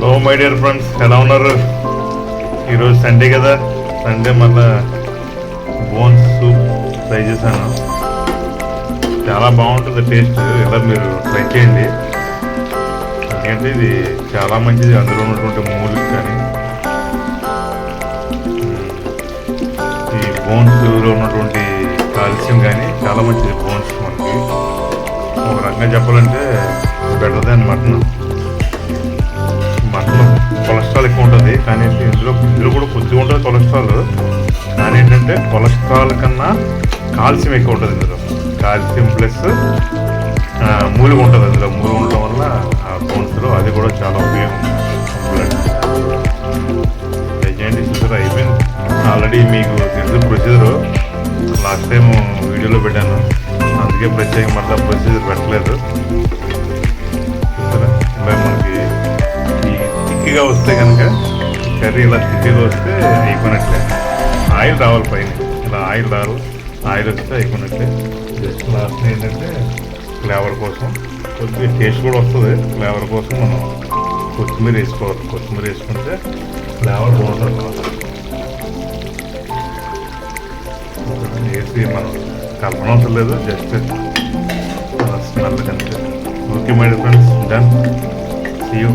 Hello my dear friends ఎలా ఉన్నారు? ఈరోజు సండే కదా. సండే మళ్ళా బోన్స్ సూప్ ట్రై చేశాను. చాలా బాగుంటుంది టేస్ట్ ఎలా మీరు ట్రై చేయండి. ఎందుకంటే ఇది? చాలా మంచిది. అందులో ఉన్నటువంటి మూలికి కానీ ఈ బోన్స్లో ఉన్నటువంటి కాల్షియం కానీ చాలా మంచిది. బోన్స్ మనకి. ఒక రకంగా చెప్పాలంటే బెటర్ దాన్ మటన్ ఉంటుంది కానీ ఇందులో ఇందులో కూడా కొద్దిగా ఉంటుంది కొలెస్ట్రాల్. కానీ ఏంటంటే కొలెస్ట్రాల్ కన్నా కాల్షియం ఎక్కువ ఉంటుంది ఇందులో. కాల్షియం ప్లస్ మూలిగ ఉంటుంది అందులో మూలిగ ఉండడం వల్ల ఆ బోన్స్లో అది కూడా చాలా ఉపయోగం బ్లడ్ చేయండి అయిపోయింది. ఆల్రెడీ మీకు తెలుసు ప్రొసీజర్ లాస్ట్ టైం వీడియోలో పెట్టాను. అందుకే ప్రత్యేకంగా మళ్ళీ ప్రొసీజర్ పెట్టలేదు. థిక్గా వస్తే కనుక కర్రీ ఇలా స్థితిలో వస్తే అయిపోయినట్లే. ఆయిల్ రావాలి పైన. ఇలా ఆయిల్ రావాలి. ఆయిల్ వస్తే అయిపోయినట్లే. జస్ట్ లాస్ట్ ఏంటంటే ఫ్లేవర్ కోసం. కొద్దిగా టేస్ట్ కూడా వస్తుంది. ఫ్లేవర్ కోసం మనం కొత్తిమీర వేసుకోవాలి. కొత్తిమీర వేసుకుంటే ఫ్లేవర్ బాగుంటుంది వేసి మనం కలపడం అవసరం లేదు. జస్ట్ స్మెల్ కనుక. Okay my friends done see you